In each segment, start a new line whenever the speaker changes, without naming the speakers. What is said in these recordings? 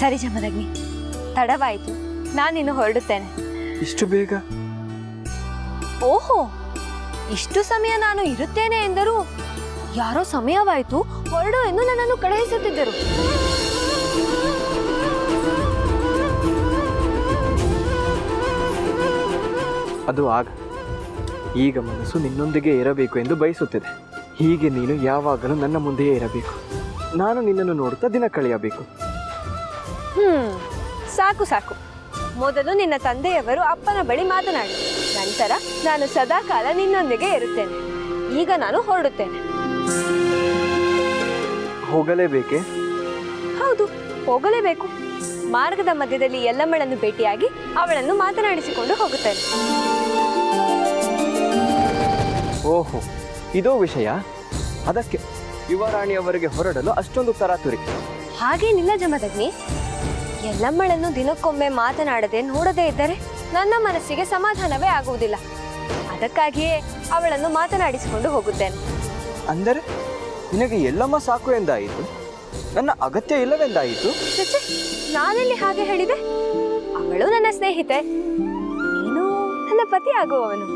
ಸರಿ ಜಮದಗ್ನಿ ತಡವಾಯಿತು. ನಾನಿನ್ನು ಹೊರಡುತ್ತೇನೆ.
ಇಷ್ಟು ಬೇಗ?
ಓಹೋ ಇಷ್ಟು ಸಮಯ ನಾನು ಇರುತ್ತೇನೆ ಎಂದರು ಯಾರೋ ಸಮಯವಾಯಿತು. ಹೊರಡು ಎಂದು ನನ್ನನ್ನು ಕಳುಹಿಸುತ್ತಿದ್ದರು.
ಅದು ಆಗ. ಈಗ ಮನಸ್ಸು ನಿನ್ನೊಂದಿಗೆ ಇರಬೇಕು ಎಂದು ಬಯಸುತ್ತಿದೆ. ಹೀಗೆ ನೀನು ಯಾವಾಗಲೂ ನನ್ನ ಮುಂದೆಯೇ ಇರಬೇಕು. ನಾನು ನಿನ್ನನ್ನು ನೋಡುತ್ತಾ ದಿನ ಕಳೆಯಬೇಕು.
ಹ್ಮ್ ಸಾಕು ಸಾಕು. ಮೊದಲು ನಿನ್ನ ತಂದೆಯವರು ಅಪ್ಪನ ಬಳಿ ಮಾತನಾಡಿ ನಂತರ ನಾನು ಸದಾಕಾಲ ನಿನ್ನೊಂದಿಗೆ ಇರುತ್ತೇನೆ. ಈಗ ನಾನು ಹೊರಡುತ್ತೇನೆ.
ಹೋಗಲೇಬೇಕೆ?
ಹೌದು ಹೋಗಲೇಬೇಕು. ಮಾರ್ಗದ ಮಧ್ಯದಲ್ಲಿ ಎಲ್ಲಮ್ಮಳನ್ನು ಭೇಟಿಯಾಗಿ ಅವಳನ್ನು ಮಾತನಾಡಿಸಿಕೊಂಡು ಹೋಗುತ್ತೇನೆ.
ಓಹೋ ಇದೋ ವಿಷಯ. ಅದಕ್ಕೆ ಯುವರಾಣಿಯವರಿಗೆ ಹೊರಡಲು ಅಷ್ಟೊಂದು ತರಾತುರಿ.
ಹಾಗೇನಿಲ್ಲ ಜಮದಗ್ನಿ. ಎಲ್ಲಮ್ಮಳನ್ನು ದಿನಕ್ಕೊಮ್ಮೆ ಮಾತನಾಡದೆ ನೋಡದೇ ಇದ್ದರೆ ನನ್ನ ಮನಸ್ಸಿಗೆ ಸಮಾಧಾನವೇ ಆಗುವುದಿಲ್ಲ. ಅದಕ್ಕಾಗಿಯೇ ಅವಳನ್ನು ಮಾತನಾಡಿಸಿಕೊಂಡು ಹೋಗುತ್ತೇನೆ.
ಅಂದರೆ ನಿನಗೆ ಎಲ್ಲಮ್ಮ ಸಾಕು ಎಂದಾಯಿತು? ನನ್ನ ಅಗತ್ಯ ಇಲ್ಲವೆಂದಾಯಿತು?
ನಾನೆಲ್ಲಿ ಹಾಗೆ ಹೇಳಿದೆ? ಅವಳು ನನ್ನ ಸ್ನೇಹಿತೆ. ನೀನು ನನ್ನ ಪತಿ ಆಗುವವನು.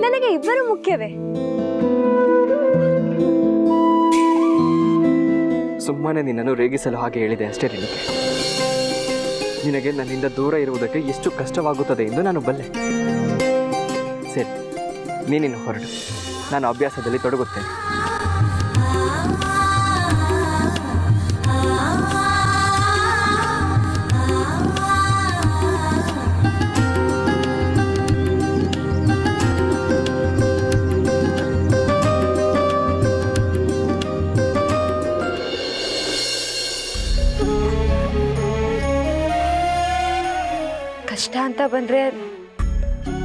ನನಗೆ ಇಬ್ಬರು ಮುಖ್ಯವೇ?
ಸುಮ್ಮನೆ ನಿನ್ನನ್ನು ರೇಗಿಸಲು ಹಾಗೆ ಹೇಳಿದೆ ಅಷ್ಟೇ ನಿನಗೆ. ನಿನಗೆ ನನ್ನಿಂದ ದೂರ ಇರುವುದಕ್ಕೆ ಎಷ್ಟು ಕಷ್ಟವಾಗುತ್ತದೆ ಎಂದು ನಾನು ಬಲ್ಲೆ. ಸರಿ, ನೀನಿನ್ನು ಹೊರಡು. ನಾನು ಅಭ್ಯಾಸದಲ್ಲಿ ತೊಡಗುತ್ತೇನೆ.
ಕಷ್ಟ ಅಂತ ಬಂದ್ರೆ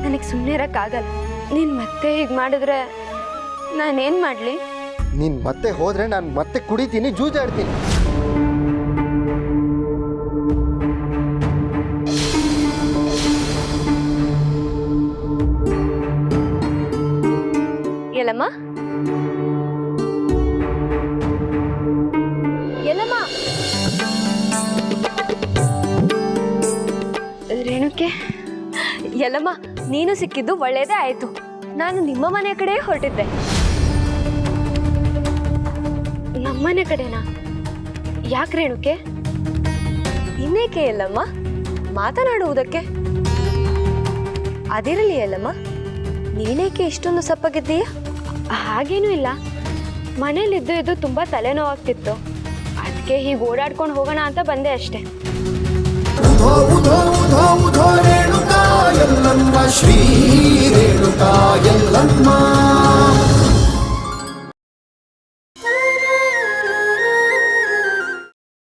ನನಗೆ ಸುಮ್ಮನೆ ಇರೋಕ್ಕಾಗಲ್ಲ. ನೀನು ಮತ್ತೆ ಹೀಗೆ ಮಾಡಿದ್ರೆ ನಾನೇನು ಮಾಡಲಿ?
ನೀನು ಮತ್ತೆ ಹೋದ್ರೆ ನಾನು ಮತ್ತೆ ಕುಡಿತೀನಿ ಜೂಜಾಡ್ತೀನಿ.
ಎಲ್ಲಮ್ಮ ಎಲ್ಲಮ್ಮ? ರೇಣುಕೆ ಎಲ್ಲಮ್ಮ ನೀನು ಸಿಕ್ಕಿದ್ದು ಒಳ್ಳೇದೇ ಆಯ್ತು. ನಾನು ನಿಮ್ಮ ಮನೆ ಕಡೆ ಹೊರಟಿದ್ದೆ. ನಮ್ಮನೆ ಕಡೆನಾ? ಯಾಕೆ ರೇಣುಕೆ? ಇನ್ನೇಕೆ ಎಲ್ಲಮ್ಮ ಮಾತನಾಡುವುದಕ್ಕೆ? ಅದಿರಲಿ ಎಲ್ಲಮ್ಮ ನೀನೇಕೆ ಇಷ್ಟೊಂದು ಸಪ್ಪಗಿದ್ದೀಯ? ಹಾಗೇನೂ ಇಲ್ಲ. ಮನೇಲಿದ್ದು ಇದ್ದು ತುಂಬ ತಲೆನೋವಾಗ್ತಿತ್ತು. ಅದಕ್ಕೆ ಹೀಗೆ ಓಡಾಡ್ಕೊಂಡು ಹೋಗೋಣ ಅಂತ ಬಂದೆ ಅಷ್ಟೇ.
శ్రీ రేణుకాయ ఎల్లమ్మా